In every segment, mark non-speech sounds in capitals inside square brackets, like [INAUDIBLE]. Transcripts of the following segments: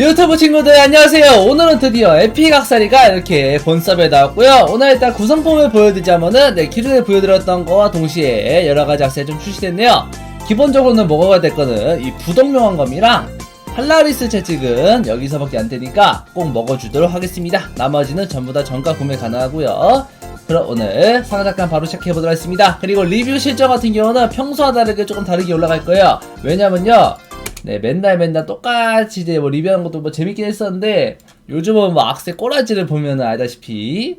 유튜브 친구들 안녕하세요. 오늘은 드디어 에픽 악사리가 이렇게 본섭에 나왔고요. 오늘 일단 구성품을 보여드리자면은 네 기존에 보여드렸던 거와 동시에 여러가지 악세가 좀 출시됐네요. 기본적으로는 먹어야 될 거는 이 부동명왕검이랑 할라리스 채찍은 여기서밖에 안 되니까 꼭 먹어주도록 하겠습니다. 나머지는 전부 다 정가 구매 가능하고요. 그럼 오늘 상자간 바로 시작해보도록 하겠습니다. 그리고 리뷰 실적 같은 경우는 평소와 다르게 조금 다르게 올라갈 거예요. 왜냐면요 네, 맨날 맨날 똑같이 이제 뭐 리뷰하는 것도 뭐 재밌긴 했었는데 요즘은 뭐 악세 꼬라지를 보면은 알다시피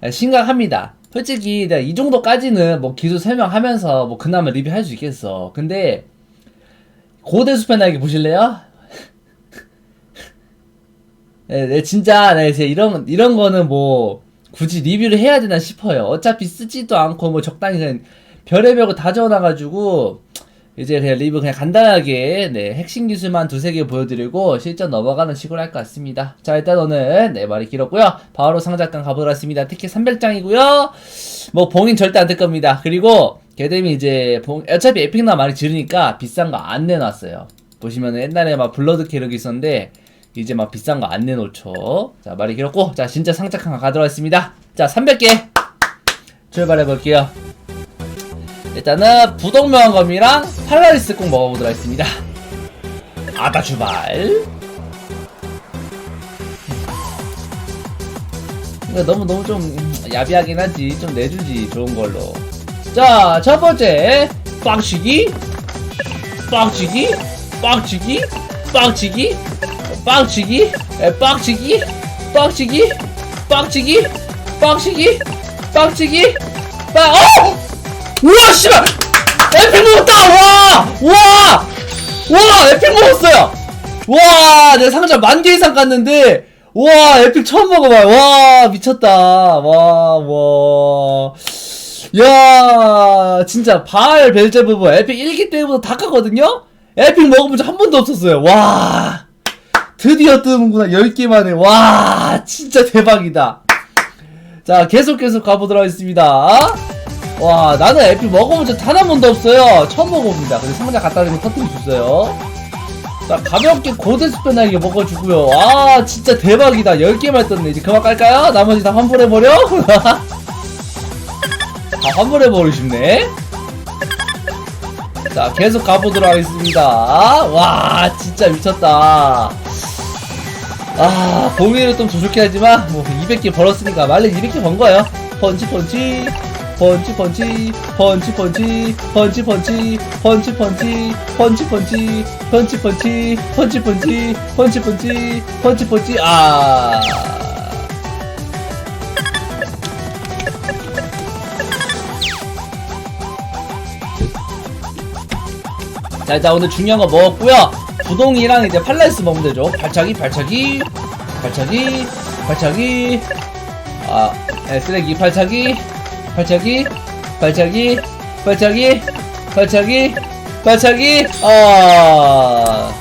아, 심각합니다. 솔직히 이 정도까지는 뭐 기술 설명하면서 뭐 그나마 리뷰할 수 있겠어. 근데 고대 수pen 나에게 보실래요? [LAUGHS] 네, 네, 진짜 네, 이제 이런 이런 거는 뭐 굳이 리뷰를 해야 되나 싶어요. 어차피 쓰지도 않고 뭐 적당히 그냥 별의별 거다 적어놔가지고 이제 그냥 리뷰 그냥 간단하게 네, 핵심 기술만 두세 개 보여드리고 실전 넘어가는 식으로 할 것 같습니다. 자 일단 오늘 네 말이 길었고요. 바로 상자강 가보도록 하겠습니다. 티켓 300장이고요. 뭐 봉인 절대 안 될 겁니다. 그리고 개dem이 이제 봉 어차피 에픽나 많이 지르니까 비싼 거 안 내놨어요. 보시면 옛날에 막 블러드 캐릭이 있었는데 이제 막 비싼 거 안 내놓죠. 자 말이 길었고 자 진짜 상자강 가도록 하겠습니다. 자 300개 출발해 볼게요. 일단은 부동명검이랑 팔라리스 꼭 먹어보도록 하겠습니다. 아다. 이거 너무 너무 좀 야비하긴 하지. 좀 내주지 좋은 걸로. 자, 첫 번째 빵치기, 빵치기, 빵치기, 빵치기, 빵치기, 에, 빵치기, 빵치기, 빵치기, 빵치기, 빵치기, 빵. 어! 우와 씨발! 에픽 먹었다! 와! 와! 와 에픽 먹었어요! 와 내 상자 만 개 이상 갔는데 와 에픽 처음 먹어봐요. 와 미쳤다. 와와. 야 진짜 바알 벨제부부 에픽 1기 때부터 다 깠거든요? 에픽 먹어본 적 한 번도 없었어요. 와 드디어 뜨는구나. 10개 만에. 와 진짜 대박이다. 자 계속 계속 가보도록 하겠습니다 와 나는 에픽 먹어본 적 단 한 번도 없어요. 처음 먹어봅니다. 근데 상자 갖다 대면 터뜨려 줬어요. 자 가볍게 고대 스페나에게 먹어주고요. 와 진짜 대박이다. 10개만 떴네. 이제 그만 깔까요? 나머지 다 환불해버려? [LAUGHS] 다 환불해버리고 싶네. 자 계속 가보도록 하겠습니다. 와 진짜 미쳤다. 아 보기에는 좀 조속해 하지만 뭐 200개 벌었으니까 말린 200개 번 거예요. 펀치 펀치 펀치 펀치 펀치 펀치 펀치 펀치 펀치 펀치 펀치 펀치 펀치 펀치 펀치 펀치 펀치 펀치 펀치 펀치 아 자, 일단 오늘 중요한 거 먹었고요. 부동이랑 이제 팔라이스 먹으면 되죠. 발차기, 발차기, 발차기, 발차기. 아, 네, 쓰레기, 발차기, 발차기, 발차기, 발차기, 발차기, 발차기. 아.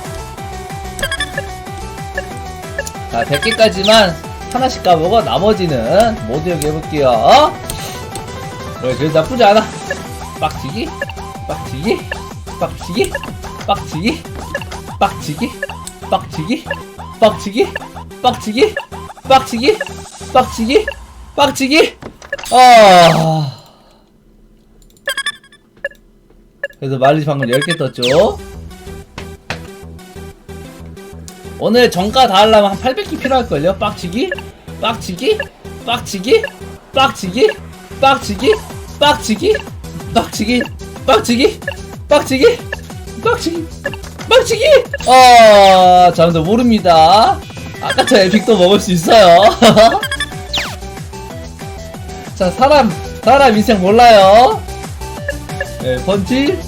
자, 100개까지만 하나씩 까보고 나머지는 모두 여기 해볼게요. 그래, 그래도 나쁘지 않아. 빡치기, 빡치기, 빡치기, 빡치기, 빡치기, 빡치기, 빡치기, 빡치기, 빡치기, 빡치기, 빡치기. 아. 그래서 말리 방금 10개 떴죠. 오늘 정가 다 하려면 한 800개 필요할걸요? 빡치기? 빡치기? 빡치기? 빡치기? 빡치기? 빡치기? 빡치기? 빡치기? 빡치기? 빡치기? 빡치기? 아, 잠도 모릅니다. 아까 저 에픽도 먹을 수 있어요. 자, 사람, 사람 인생 몰라요. 네, 펀치.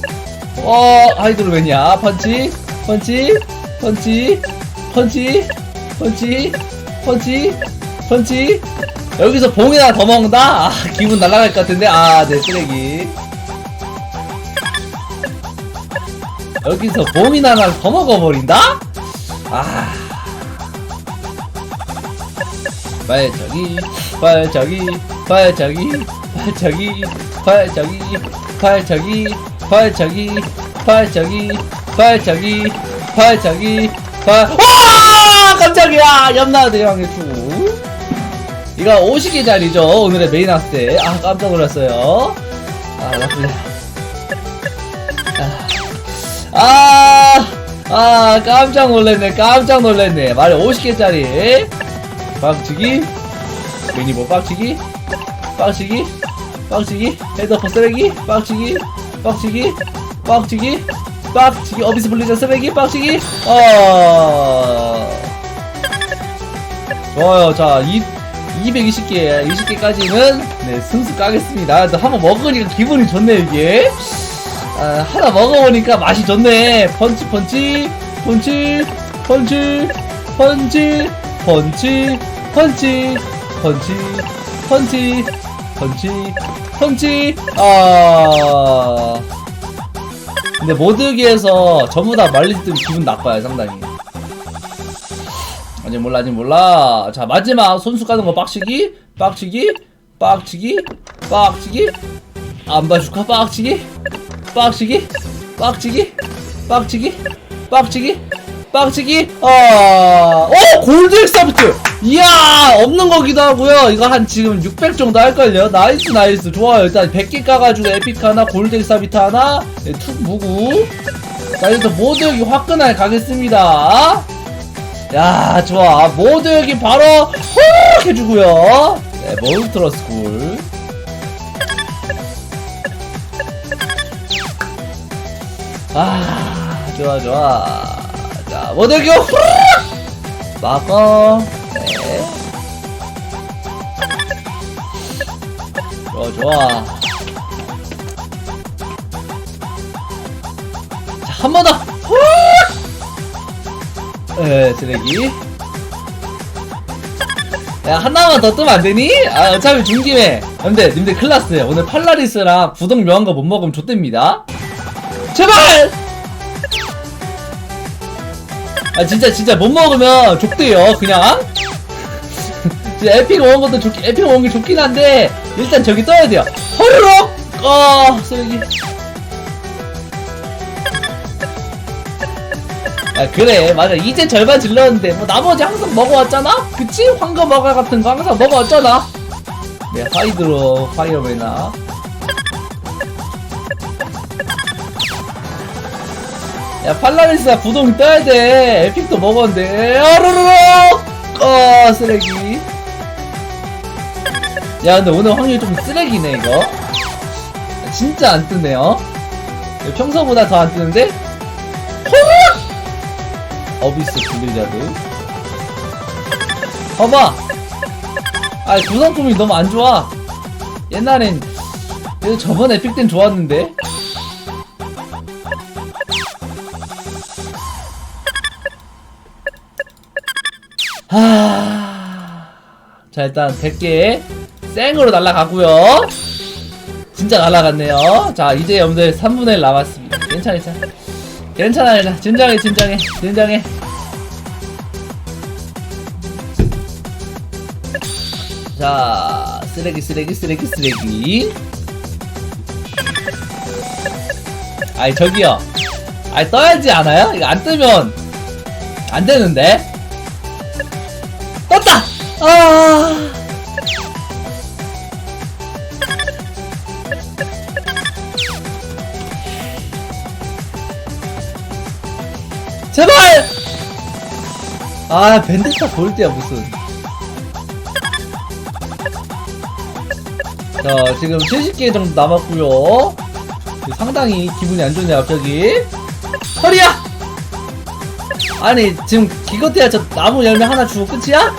어, 하이드로맨이야. 펀치, 펀치, 펀치, 펀치, 펀치, 펀치, 펀치. 여기서 봉이 하나 더 먹는다? 아, 기분 날아갈 것 같은데? 아, 네, 쓰레기. 여기서 봉이 하나 더 먹어버린다? 아. 발차기, 발차기, 발차기, 발차기, 발차기, 발차기, 발차기, 발차기, 발차기, 발차기, 발, 와! 아 깜짝이야! 염라 대왕의 투 이거 50개 짜리죠 오늘의 메인 학대 아 깜짝 놀랐어요. 아 나쁘네 아, 아 깜짝 놀랐네 깜짝 놀랐네. 말이 50개짜리. 빡치기? 괜히 빡치기 빡치기 빡치기 헤드폰 쓰레기 빡치기 빡치기 빡치기 빡치기 어비스 블리자 쓰레기 빡치기. 어 좋아요. 자 이, 220개 20개까지는 네 승수 까겠습니다. 또 한번 먹으니까 기분이 좋네 이게. 아, 하나 먹어보니까 맛이 좋네. 펀치 펀치 펀치 펀치 펀치 펀치 펀치 펀치 펀치 펀치 펀치 아. 근데 모드기에서 전부 다 말릴 때 기분 나빠요 상당히. 아직 몰라 아직 몰라. 자 마지막 손수 까는 거 빡치기 빡치기 빡치기 빡치기. 안바주카 빡치기 빡치기 빡치기 빡치기 빡치기 빡치기. 어, 어 골드 엑사비트 이야 없는 거기도 하고요. 이거 한 지금 600 정도 할걸요? 나이스 나이스. 좋아요. 일단 100개 까가지고 에픽 하나 골드 엑사비트 하나. 네, 툭 무구. 자 이제 모드 여기 화끈하게 가겠습니다. 야 좋아. 모드 여기 바로 훅 해주고요. 네 몬스터러 스쿨. 아 좋아 좋아. 자 여기 훅! 막어 좋아 좋아 자한 번더 훅 에, 쓰레기. 야, 하나만 더 뜨면 안 되니? 아, 어차피 중김에. 근데, 님들 났어요. 오늘 팔라리스랑 부동 묘한 거 못 먹으면 좆됩니다. 제발! 아, 진짜, 진짜 못 먹으면 족대요, 그냥. 진짜 에픽 먹은 것도 좋긴, 에픽 먹은 게 좋긴 한데, 일단 저기 떠야 돼요. 허르륵! 어, 쓰레기. 아 그래. 맞아. 이제 절반 질렀는데 뭐 나머지 항상 먹어왔잖아? 그치? 황금 버거 같은 거 항상 먹어왔잖아. 네 하이드로 파이어맨아. 야 팔라리스가 부동 떠야 돼. 에픽도 먹었는데. 어르르륵 어 쓰레기 야 근데 오늘 확률이 좀 쓰레기네 이거. 진짜 안 뜨네요. 평소보다 더 안 뜨는데? 호르륵 어비스 블리자드 봐봐! 아 구성품이 너무 안 좋아. 옛날엔 그래도 저번 에픽 땐 좋았는데? 하 자 일단 100개 생으로 날라가고요. 진짜 날라갔네요. 자 이제 여러분들 3분의 1 남았습니다. 괜찮아 괜찮아. 괜찮아 괜찮아. 진정해 진정해. 진정해. 자 쓰레기 쓰레기 쓰레기 쓰레기. 아이 저기요. 아이 떠야지 않아요? 이거 안 뜨면 안 되는데? 떴다! 아 제발! 아, 벤데타 볼 때야, 무슨. 자, 지금 70개 정도 남았고요 상당히 기분이 안 좋네, 갑자기. 허리야! 아니, 지금 기껏해야 저 나무 열매 하나 주고 끝이야?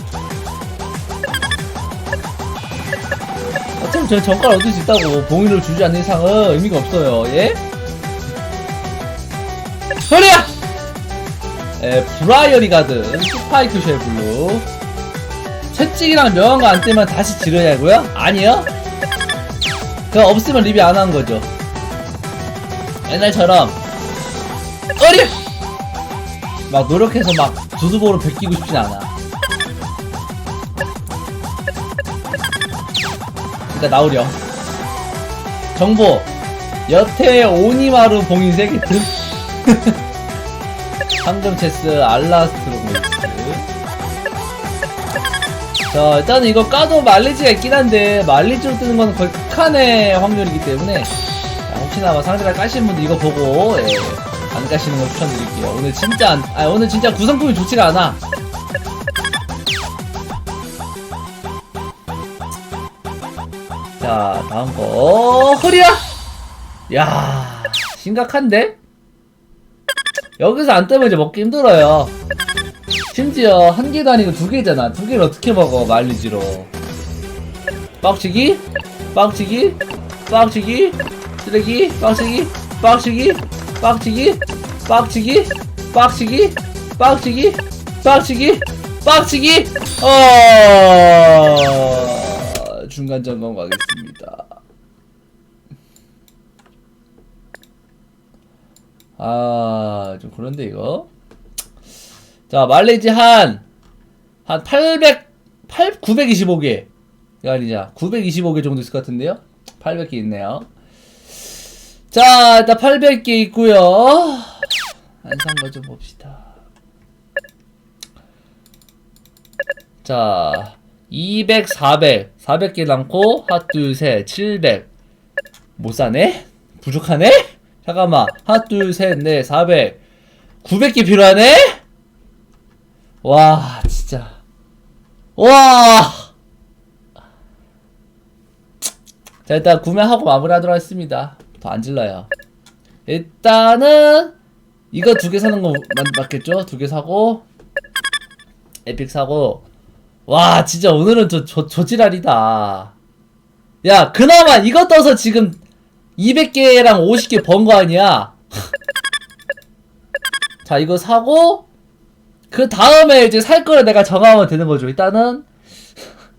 어차피 저는 정가를 얻을 수 있다고. 봉인을 주지 않는 이상은 의미가 없어요, 예? 허리야! 에, 브라이어리 가드, 스파이크 쉘블루. 채찍이랑 거안 뜨면 다시 지르냐고요? 아니요? 그거 없으면 리뷰 안 한 거죠. 옛날처럼, 어리! 막 노력해서 막 두두보로 베끼고 싶진 않아. 그니까 나오렴. 정보, 여태 오니마루 봉인 3개 등. 황금 체스 알라스트로메이스 자, 일단은 이거 까도 말리지가 있긴 한데, 말리지로 뜨는 건 거의 극한의 확률이기 때문에, 자, 혹시나 뭐 상대가 까시는 분들 이거 보고, 예, 안 까시는 걸 추천드릴게요. 오늘 진짜, 안, 아, 오늘 진짜 구성품이 좋지가 않아. 자, 다음 거, 허리야! 야 심각한데? 여기서 안 뜨면 이제 먹기 힘들어요. 심지어 한 개도 아니고 두 개잖아. 두 개를 어떻게 먹어, 말리지로. 빡치기? 빡치기? 빡치기? 쓰레기? 빡치기? 빡치기? 빡치기? 빡치기? 빡치기? 빡치기? 빡치기? 빡치기? 어, 중간 점검 가겠습니다. 아, 좀 그런데 이거. 자, 말레이지 한, 한 800, 8, 925개. 가 아니자. 925개 정도 있을 것 같은데요? 800개 있네요. 자, 일단 800개 있고요 안산거 좀 봅시다. 자, 200, 400. 400개 남고, 하나, 둘, 셋, 700. 못 사네? 부족하네? 잠깐만. 하나, 둘, 셋, 넷, 400. 900개 필요하네? 와, 진짜. 와! 자, 일단 구매하고 마무리하도록 하겠습니다. 더 안 질러요. 일단은, 이거 두 개 사는 거 맞, 맞겠죠? 두 개 사고, 에픽 사고, 와, 진짜 오늘은 저, 저, 저지랄이다. 야, 그나마 이거 떠서 지금 200개랑 50개 번 거 아니야? [LAUGHS] 자, 이거 사고, 그 다음에 이제 살 거를 내가 정하면 되는 거죠. 일단은,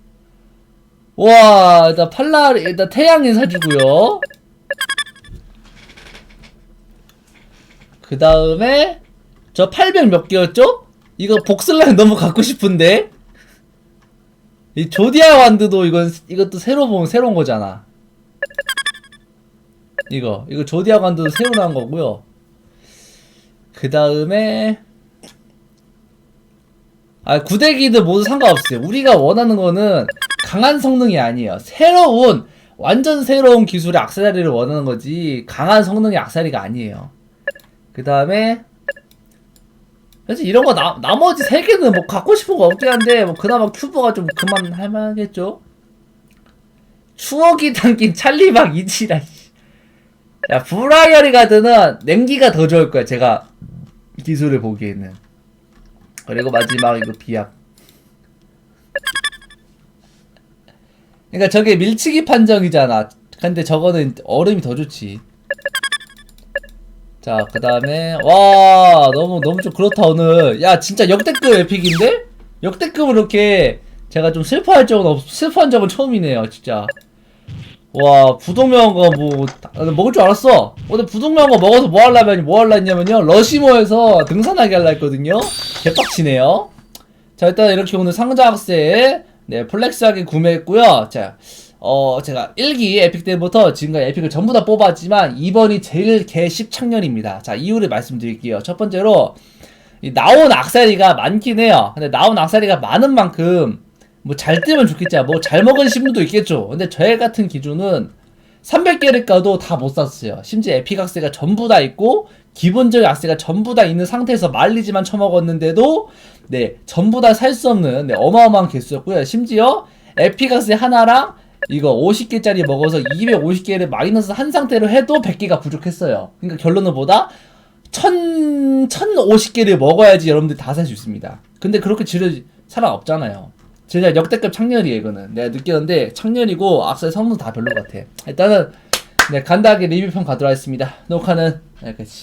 [LAUGHS] 와, 일단 팔라, 일단 태양인 사주고요. 그 다음에, 저 800 몇 개였죠? 이거 복슬라인 너무 갖고 싶은데? 이 조디아 완드도 이건, 이것도 새로 보면 새로운 거잖아. 이거 이거 조디아 관도 새로 나온 거고요. 그 다음에 아 구대기들 모두 상관없어요. 우리가 원하는 거는 강한 성능이 아니에요. 새로운 완전 새로운 기술의 악세사리를 원하는 거지 강한 성능의 악세사리가 아니에요. 그 다음에 사실 이런 거 나, 나머지 세 개는 뭐 갖고 싶은 거 없긴 한데 뭐 그나마 큐브가 좀 그만 할만하겠죠. 추억이 담긴 찰리박 이지라. 씨. 야, 브라이어리 가드는 냉기가 더 좋을 거야, 제가 기술을 보기에는. 그리고 마지막 이거 비약. 그러니까 저게 밀치기 판정이잖아. 근데 저거는 얼음이 더 좋지. 자, 그 다음에, 와, 너무, 너무 좀 그렇다, 오늘. 야, 진짜 역대급 에픽인데? 역대급으로 이렇게 제가 좀 슬퍼할 적은 없, 슬퍼한 적은 처음이네요, 진짜. 와 부동명거 뭐나 먹을 줄 알았어. 근데 부동명거 먹어서 뭐 하려면 뭐 할라 했냐면요. 러시모에서 등산하게 할라 했거든요. 개빡치네요. 자 일단 이렇게 오늘 상자 학세 네 플렉스하게 구매했고요. 자 어 제가 1기 에픽 때부터 지금까지 에픽을 전부 다 뽑았지만 2번이 제일 개십창년입니다. 자 이유를 말씀드릴게요. 첫 번째로 이 나온 악사리가 많긴 해요. 근데 나온 악사리가 많은 만큼 뭐잘 뜨면 좋겠지. 뭐 잘 먹은 신분도 있겠죠. 근데 저희 같은 기준은 300개를 까도 다 못 샀어요. 심지어 에픽 악세가 전부 다 있고 기본적인 악세가 전부 다 있는 상태에서 말리지만 처먹었는데도 네 전부 다 살 수 없는 네, 어마어마한 개수였고요. 심지어 에픽 악세 하나랑 이거 50개짜리 먹어서 250개를 마이너스 한 상태로 해도 100개가 부족했어요. 그러니까 결론은 보다 1000, 1050개를 먹어야지 여러분들이 다살 수 있습니다. 근데 그렇게 지를 사람 없잖아요. 진짜 역대급 창렬이에요 이거는. 내가 느꼈는데 창렬이고 악셀 성능 다 별로 같아. 일단은 네 간단하게 리뷰평 가도록 하겠습니다. 녹화는 여기까지